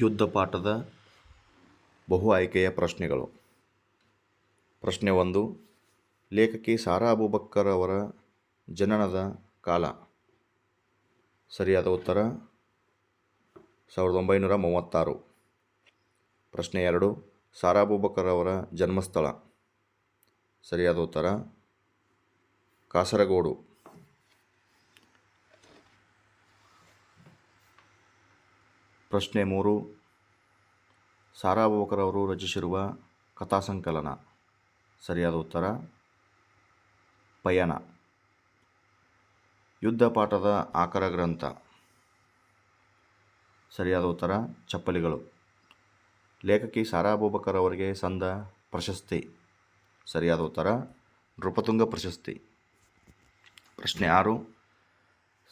ಯುದ್ಧ ಪಾಠದ ಬಹು ಆಯ್ಕೆಯ ಪ್ರಶ್ನೆಗಳು. ಪ್ರಶ್ನೆ ಒಂದು, ಲೇಖಕಿ ಸಾರಾ ಅಬೂಬಕ್ಕರ್ ಅವರ ಜನನದ ಕಾಲ. ಸರಿಯಾದ ಉತ್ತರ, ಸಾವಿರದ ಒಂಬೈನೂರ ಮೂವತ್ತಾರು. ಪ್ರಶ್ನೆ ಎರಡು, ಸಾರಾ ಅಬೂಬಕ್ಕರ್ ಅವರ ಜನ್ಮಸ್ಥಳ. ಸರಿಯಾದ ಉತ್ತರ, ಕಾಸರಗೋಡು. ಪ್ರಶ್ನೆ ಮೂರು. ಸಾರಾಭೋಕರವರು ರಚಿಸಿರುವ ಕಥಾಸಂಕಲನ. ಸರಿಯಾದ ಉತ್ತರ? ಪಯಣ. ಯುದ್ಧ ಪಾಠದ ಆಕರ ಗ್ರಂಥ. ಸರಿಯಾದ ಉತ್ತರ? ಚಪ್ಪಲಿಗಳು. ಲೇಖಕಿ ಸಾರಾ ಅವರಿಗೆ ಸಂದ ಪ್ರಶಸ್ತಿ. ಸರಿಯಾದ ಉತ್ತರ? ನೃಪತುಂಗ ಪ್ರಶಸ್ತಿ. ಪ್ರಶ್ನೆ ಆರು.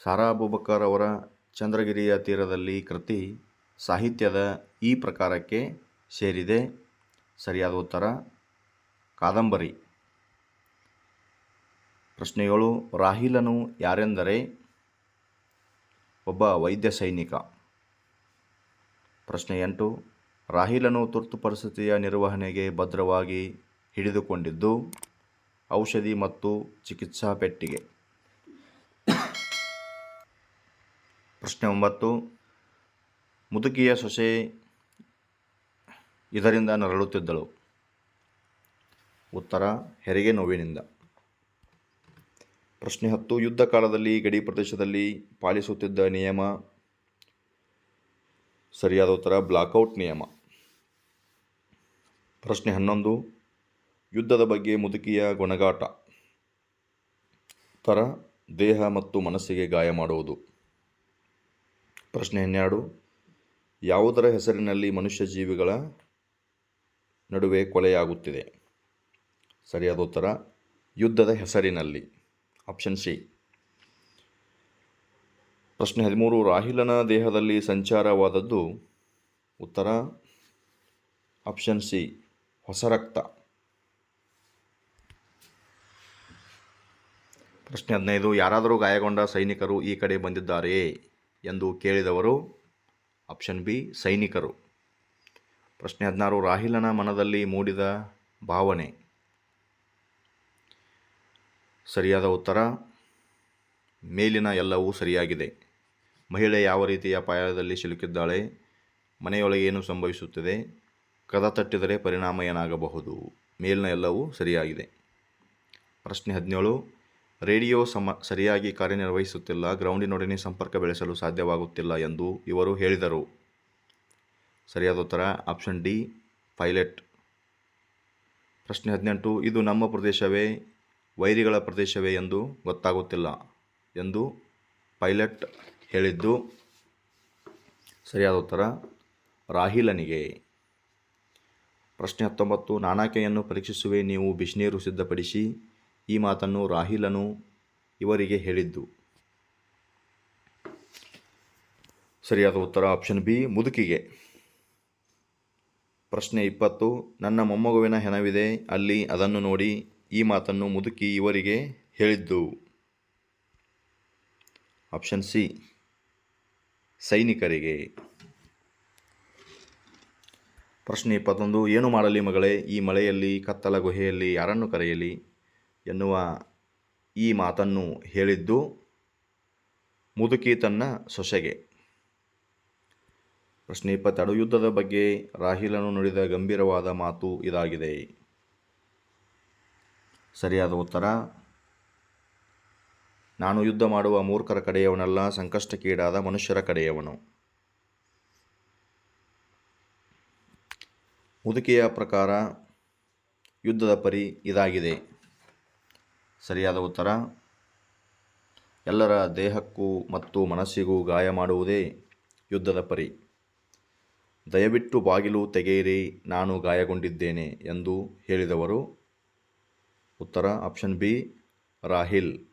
ಸಾರಾಭೂಬಕರ್ ಅವರ ಚಂದ್ರಗಿರಿಯ ತೀರದಲ್ಲಿ ಕೃತಿ ಸಾಹಿತ್ಯದ ಈ ಪ್ರಕಾರಕ್ಕೆ ಸೇರಿದೆ ಸರಿಯಾದ ಉತ್ತರ, ಕಾದಂಬರಿ. ಪ್ರಶ್ನೆ ಏಳು ರಾಹಿಲನು ಯಾರೆಂದರೆ? ಒಬ್ಬ ವೈದ್ಯ ಸೈನಿಕ. ಪ್ರಶ್ನೆ ಎಂಟು, ರಾಹಿಲನು ತುರ್ತು ಪರಿಸ್ಥಿತಿಯ ನಿರ್ವಹಣೆಗೆ ಭದ್ರವಾಗಿ ಹಿಡಿದುಕೊಂಡಿದ್ದು, ಔಷಧಿ ಮತ್ತು ಚಿಕಿತ್ಸಾ ಪೆಟ್ಟಿಗೆ. ಪ್ರಶ್ನೆ ಒಂಬತ್ತು ಮುದುಕಿಯ ಸೊಸೆ ಇದರಿಂದ ನರಳುತ್ತಿದ್ದಳು. ಉತ್ತರ, ಹೆರಿಗೆ ನೋವಿನಿಂದ. ಪ್ರಶ್ನೆ ಹತ್ತು, ಯುದ್ಧ ಕಾಲದಲ್ಲಿ, ಗಡಿ ಪ್ರದೇಶದಲ್ಲಿ ಪಾಲಿಸುತ್ತಿದ್ದ ನಿಯಮ? ಸರಿಯಾದ ಉತ್ತರ ಬ್ಲಾಕೌಟ್ ನಿಯಮ. ಪ್ರಶ್ನೆ ಹನ್ನೊಂದು, ಯುದ್ಧದ ಬಗ್ಗೆ ಮುದುಕಿಯ ಗೊಣಗಾಟ? ಉತ್ತರ, ದೇಹ ಮತ್ತು ಮನಸ್ಸಿಗೆ ಗಾಯ ಮಾಡುವುದು. ಪ್ರಶ್ನೆ ಹನ್ನೆರಡು ಯಾವುದರ ಹೆಸರಿನಲ್ಲಿ ಮನುಷ್ಯ ಜೀವಿಗಳ ನಡುವೆ ಕೊಲೆಯಾಗುತ್ತಿದೆ? ಸರಿಯಾದ ಉತ್ತರ, ಯುದ್ಧದ ಹೆಸರಿನಲ್ಲಿ. Option C. ಪ್ರಶ್ನೆ ಹದಿಮೂರು, ರಾಹಿಲನ ದೇಹದಲ್ಲಿ ಸಂಚಾರವಾದದ್ದು? ಉತ್ತರ, ಆಪ್ಷನ್ ಸಿ, ಹೊಸ ರಕ್ತ. ಪ್ರಶ್ನೆ ಹದಿನೈದು, ಯಾರಾದರೂ ಗಾಯಗೊಂಡ ಸೈನಿಕರು ಈ ಕಡೆ ಬಂದಿದ್ದಾರೆಯೇ ಎಂದು ಕೇಳಿದವರು? ಆಪ್ಷನ್ ಬಿ, ಸೈನಿಕರು. ಪ್ರಶ್ನೆ ಹದಿನಾರು, ರಾಹಿಲನ ಮನದಲ್ಲಿ ಮೂಡಿದ ಭಾವನೆ. ಸರಿಯಾದ ಉತ್ತರ, ಮೇಲಿನ ಎಲ್ಲವೂ ಸರಿಯಾಗಿದೆ. ಮಹಿಳೆ ಯಾವ ರೀತಿಯ ಅಪಾಯದಲ್ಲಿ ಸಿಲುಕಿದ್ದಾಳೆ, ಮನೆಯೊಳಗೆ ಏನು ಸಂಭವಿಸುತ್ತದೆ, ಕದ ತಟ್ಟಿದರೆ ಪರಿಣಾಮ ಏನಾಗಬಹುದು, ಮೇಲಿನ ಎಲ್ಲವೂ ಸರಿಯಾಗಿದೆ. ಪ್ರಶ್ನೆ ಹದಿನೇಳು ರೇಡಿಯೋ ಸಮ, ಸರಿಯಾಗಿ ಕಾರ್ಯನಿರ್ವಹಿಸುತ್ತಿಲ್ಲ, ಗ್ರೌಂಡಿನೊಡನೆ ಸಂಪರ್ಕ ಬೆಳೆಸಲು ಸಾಧ್ಯವಾಗುತ್ತಿಲ್ಲ ಎಂದು ಇವರು ಹೇಳಿದರು. ಸರಿಯಾದ ಉತ್ತರ, ಆಪ್ಷನ್ ಡಿ, ಪೈಲಟ್. ಪ್ರಶ್ನೆ ಹದಿನೆಂಟು, ಇದು ನಮ್ಮ ಪ್ರದೇಶವೇ, ವೈರಿಗಳ ಪ್ರದೇಶವೇ ಎಂದು ಗೊತ್ತಾಗುತ್ತಿಲ್ಲ ಎಂದು ಪೈಲಟ್ ಹೇಳಿದ್ದು, ಸರಿಯಾದ ಉತ್ತರ, ರಾಹಿಲನಿಗೆ. ಪ್ರಶ್ನೆ ಹತ್ತೊಂಬತ್ತು, ನಾನಾಕೆಯನ್ನು ಪರೀಕ್ಷಿಸುವೆ, ನೀವು ಬಿಸಿನೀರು ಸಿದ್ಧಪಡಿಸಿ ಈ ಮಾತನ್ನು ರಾಹಿಲನು ಇವರಿಗೆ ಹೇಳಿದ್ದು. ಸರಿಯಾದ ಉತ್ತರ ಆಪ್ಷನ್ ಬಿ, ಮುದುಕಿಗೆ. ಪ್ರಶ್ನೆ ಇಪ್ಪತ್ತು, ನನ್ನ ಮೊಮ್ಮಗುವಿನ ಹೆಣವಿದೆ, ಅಲ್ಲಿ ಅದನ್ನು ನೋಡಿ ಈ ಮಾತನ್ನು ಮುದುಕಿ ಇವರಿಗೆ ಹೇಳಿದ್ದು. ಆಪ್ಷನ್ ಸಿ, ಸೈನಿಕರಿಗೆ. ಪ್ರಶ್ನೆ ಇಪ್ಪತ್ತೊಂದು, ಏನು ಮಾಡಲಿ ಮಗಳೇ, ಈ ಮಳೆಯಲ್ಲಿ, ಕತ್ತಲ ಗುಹೆಯಲ್ಲಿ, ಯಾರನ್ನು ಕರೆಯಲಿ? ಎನ್ನುವ ಈ ಮಾತನ್ನು ಹೇಳಿದ್ದು ಮುದುಕಿ ತನ್ನ ಸೊಸೆಗೆ. ಪ್ರಶ್ನೆ ಇಪ್ಪತ್ತೆರಡು ಯುದ್ಧದ ಬಗ್ಗೆ ರಾಹಿಲನು ನುಡಿದ ಗಂಭೀರವಾದ ಮಾತು ಇದಾಗಿದೆ. ಸರಿಯಾದ ಉತ್ತರ? ನಾನು ಯುದ್ಧ ಮಾಡುವ ಮೂರ್ಖರ ಕಡೆಯವನಲ್ಲ ಸಂಕಷ್ಟಕ್ಕೀಡಾದ ಮನುಷ್ಯರ ಕಡೆಯವನು. ಮುದುಕಿಯ ಪ್ರಕಾರ ಯುದ್ಧದ ಪರಿ ಇದಾಗಿದೆ. ಸರಿಯಾದ ಉತ್ತರ? ಎಲ್ಲರ ದೇಹಕ್ಕೂ ಮತ್ತು ಮನಸ್ಸಿಗೂ ಗಾಯ ಮಾಡುವುದೇ ಯುದ್ಧದ ಪರಿ. ದಯವಿಟ್ಟು ಬಾಗಿಲು ತೆಗೆಯಿರಿ, ನಾನು ಗಾಯಗೊಂಡಿದ್ದೇನೆ ಎಂದು ಹೇಳಿದವರು. ಉತ್ತರ, ಆಪ್ಷನ್ ಬಿ, ರಾಹಿಲ್.